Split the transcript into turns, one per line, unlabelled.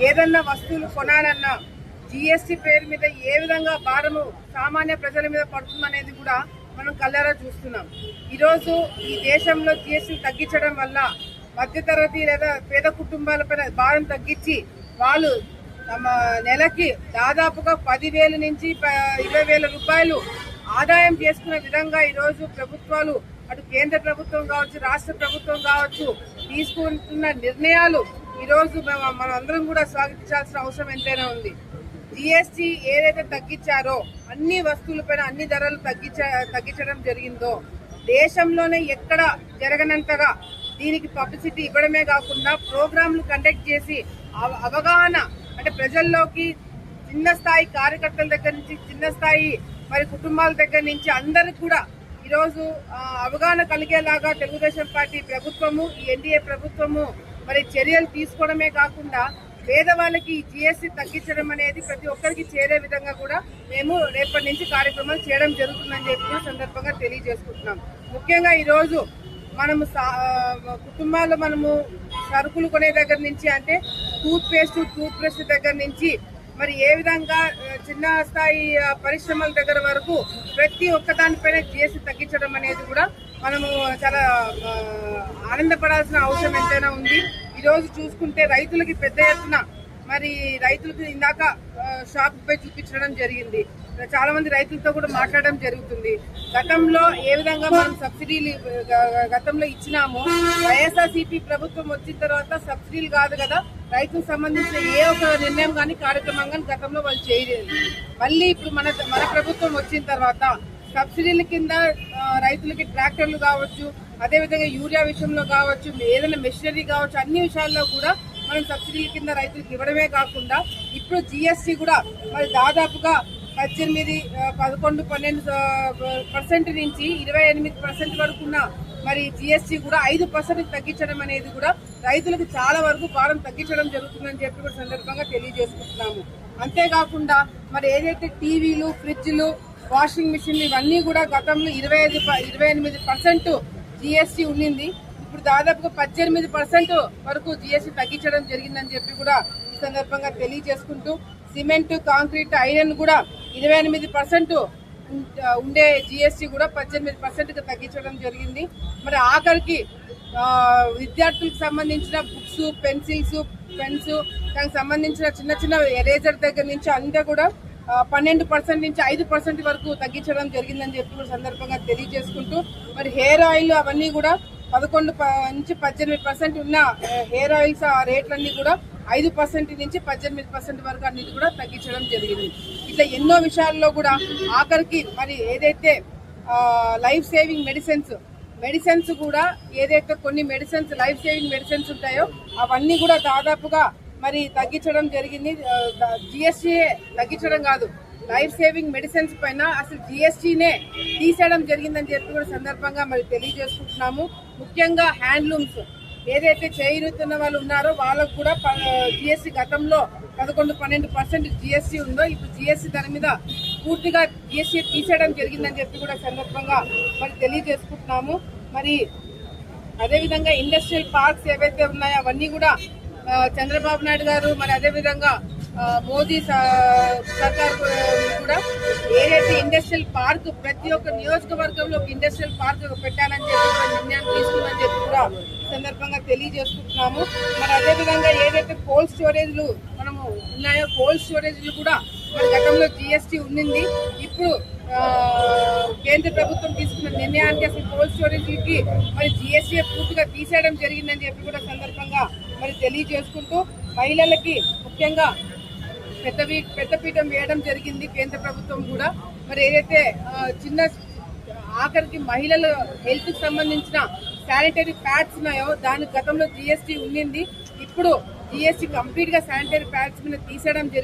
ఏదన్నా వస్తువులు కొనాలన్నా జిఎస్టి పేరు మీద ఏ విధంగా భారము సామాన్య ప్రజల మీద పడుతుందనేది కూడా మనం కళ్ళారా చూస్తున్నాం. ఈరోజు ఈ దేశంలో జిఎస్టీ తగ్గించడం వల్ల మధ్యతరగతి లేదా పేద కుటుంబాలపైన భారం తగ్గించి వాళ్ళు తమ నెలకి దాదాపుగా పదివేల నుంచి ప- ఇరవై వేల రూపాయలు ఆదాయం చేసుకునే విధంగా ఈరోజు ప్రభుత్వాలు అటు కేంద్ర ప్రభుత్వం కావచ్చు రాష్ట్ర ప్రభుత్వం కావచ్చు తీసుకుంటున్న నిర్ణయాలు ఈరోజు మేము మనం అందరం కూడా స్వాగతించాల్సిన అవసరం ఎంతైనా ఉంది. జిఎస్టీ ఏదైతే తగ్గించారో అన్ని వస్తువులపైన అన్ని ధరలు తగ్గించ తగ్గించడం జరిగిందో దేశంలోనే ఎక్కడ జరగనంతగా దీనికి పబ్లిసిటీ ఇవ్వడమే కాకుండా ప్రోగ్రాంలు కండక్ట్ చేసి అవ- అవగాహన అంటే ప్రజల్లోకి చిన్న స్థాయి కార్యకర్తల దగ్గర నుంచి చిన్న స్థాయి మరి కుటుంబాల దగ్గర నుంచి అందరికి కూడా ఈరోజు అవగాహన కలిగేలాగా తెలుగుదేశం పార్టీ ప్రభుత్వము ఈ ఎన్డీఏ ప్రభుత్వము మరి చర్యలు తీసుకోవడమే కాకుండా పేదవాళ్ళకి జిఎస్టీ తగ్గించడం అనేది ప్రతి ఒక్కరికి చేరే విధంగా కూడా మేము రేపటి నుంచి కార్యక్రమాలు చేయడం జరుగుతుందని చెప్పి సందర్భంగా తెలియజేసుకుంటున్నాం. ముఖ్యంగా ఈరోజు మనము సా- కుటుంబాల్లో మనము సరుకులు కొనే దగ్గర నుంచి అంటే టూత్ పేస్ట్ టూత్ బ్రష్ దగ్గర నుంచి మరి ఏ విధంగా చిన్న స్థాయి పరిశ్రమల దగ్గర వరకు ప్రతి ఒక్క దానిపైన జిఎస్టీ తగ్గించడం అనేది కూడా మనము చాలా ఆనందపడాల్సిన అవసరం ఎంతైనా ఉంది. ఈరోజు చూసుకుంటే రైతులకి పెద్ద ఎత్తున మరి రైతులకు ఇందాక షాప్ పై చూపించడం జరిగింది. చాలా మంది రైతులతో కూడా మాట్లాడడం జరుగుతుంది. గతంలో ఏ విధంగా మనం సబ్సిడీలు గతంలో ఇచ్చినామో వైఎస్ఆర్సీపీ ప్రభుత్వం వచ్చిన తర్వాత సబ్సిడీలు కాదు కదా రైతుకు సంబంధించిన ఏ ఒక నిర్ణయం కానీ కార్యక్రమం కానీ గతంలో వాళ్ళు చేయలేదు. మళ్ళీ ఇప్పుడు మన మన ప్రభుత్వం వచ్చిన తర్వాత సబ్సిడీల కింద రైతులకి ట్రాక్టర్లు కావచ్చు అదేవిధంగా యూరియా విషయంలో కావచ్చు ఏదైనా మెషినరీ కావచ్చు అన్ని విషయాల్లో కూడా మనం సబ్సిడీల కింద రైతులకు ఇవ్వడమే కాకుండా ఇప్పుడు జిఎస్టీ కూడా మరి దాదాపుగా పద్దెనిమిది పదకొండు పన్నెండు పర్సెంట్ నుంచి ఇరవై ఎనిమిది పర్సెంట్ వరకు ఉన్న మరి జిఎస్టీ కూడా ఐదు పర్సెంట్ తగ్గించడం అనేది కూడా రైతులకు చాలా వరకు భారం తగ్గించడం జరుగుతుందని చెప్పి కూడా సందర్భంగా తెలియజేసుకుంటున్నాము. అంతేకాకుండా మరి ఏదైతే టీవీలు ఫ్రిడ్జ్లు వాషింగ్ మిషన్లు ఇవన్నీ కూడా గతంలో ఇరవై ఐదు ప- ఇరవై ఎనిమిది పర్సెంట్ జిఎస్టీ ఉండింది ఇప్పుడు దాదాపుగా పద్దెనిమిది పర్సెంట్ వరకు జిఎస్టీ తగ్గించడం జరిగిందని చెప్పి కూడా ఈ సందర్భంగా తెలియజేసుకుంటూ సిమెంట్ కాంక్రీట్ ఐరన్ కూడా ఇరవై ఎనిమిది పర్సెంట్ ఉండే జిఎస్టీ కూడా పద్దెనిమిది పర్సెంట్గా తగ్గించడం జరిగింది. మరి ఆఖరికి విద్యార్థులకు సంబంధించిన బుక్స్ పెన్సిల్స్ పెన్స్ దానికి సంబంధించిన చిన్న చిన్న ఎరేజర్ దగ్గర నుంచి అంతా కూడా పన్నెండు పర్సెంట్ నుంచి ఐదు పర్సెంట్ వరకు తగ్గించడం జరిగిందని చెప్పి కూడా సందర్భంగా తెలియజేసుకుంటూ మరి హెయిర్ ఆయిల్ అవన్నీ కూడా పదకొండు ప- నుంచి పద్దెనిమిది పర్సెంట్ ఉన్న హెయిర్ ఆయిల్స్ ఆ రేట్లన్నీ కూడా ఐదు పర్సెంట్ నుంచి పద్దెనిమిది పర్సెంట్ వరకు అన్నిటి కూడా తగ్గించడం జరిగింది. ఇట్లా ఎన్నో విషయాల్లో కూడా ఆఖరికి మరి ఏదైతే లైఫ్ సేవింగ్ మెడిసిన్స్ మెడిసిన్స్ కూడా ఏదైతే కొన్ని మెడిసిన్స్ లైఫ్ సేవింగ్ మెడిసిన్స్ ఉంటాయో అవన్నీ కూడా దాదాపుగా మరి తగ్గించడం జరిగింది. జిఎస్టీ తగ్గించడం కాదు. లైఫ్ సేవింగ్ మెడిసిన్స్ పైన అసలు జిఎస్టీనే తీసేయడం జరిగిందని చెప్పి కూడా సందర్భంగా మరి తెలియజేసుకుంటున్నాము. ముఖ్యంగా హ్యాండ్లూమ్స్. ఏదైతే చేయిరుతున్న వాళ్ళు ఉన్నారో వాళ్ళకు కూడా జిఎస్టీ గతంలో పదకొండు పన్నెండు పర్సెంట్ జిఎస్టీ ఉందో ఇప్పుడు జిఎస్టీ దాని మీద పూర్తిగా జిఎస్టీ తీసేయడం జరిగిందని చెప్పి కూడా సందర్భంగా మరి తెలియజేసుకుంటున్నాము. మరి అదేవిధంగా ఇండస్ట్రియల్ పార్క్స్ ఏవైతే ఉన్నాయో అవన్నీ కూడా చంద్రబాబు నాయుడు గారు మరి అదేవిధంగా మోదీ స- సర్కార్ కూడా ఏదైతే ఇండస్ట్రియల్ పార్క్ ప్రతి ఒక్క నియోజకవర్గంలో ఇండస్ట్రియల్ పార్క్ పెట్టాలని చెప్పి నిర్ణయం తీసుకుందని చెప్పి కూడా సందర్భంగా తెలియజేసుకుంటున్నాము. మరి అదేవిధంగా ఏదైతే కోల్డ్ స్టోరేజ్లు మనము ఉన్నాయో కోల్డ్ స్టోరేజ్లు కూడా మరి గతంలో జిఎస్టీ ఉండింది ఇప్పుడు కేంద్ర ప్రభుత్వం తీసుకున్న నిర్ణయానికి అసలు కోల్డ్ స్టోరేజ్కి మరి జిఎస్టీ పూర్తిగా తీసేయడం జరిగిందని చెప్పి కూడా సందర్భంగా మరి తెలియజేసుకుంటూ మహిళలకి ముఖ్యంగా పెద్ద పెద్దపీఠం వేయడం జరిగింది కేంద్ర ప్రభుత్వం కూడా. మరి ఏదైతే చిన్న ఆఖరికి మహిళల హెల్త్కి సంబంధించిన శానిటరీ ప్యాడ్స్ ఉన్నాయో దాని గతంలో జిఎస్టీ ఉండింది. ఇప్పుడు జిఎస్టీ కంప్లీట్గా శానిటరీ ప్యాడ్స్ మీద తీసేయడం జరిగింది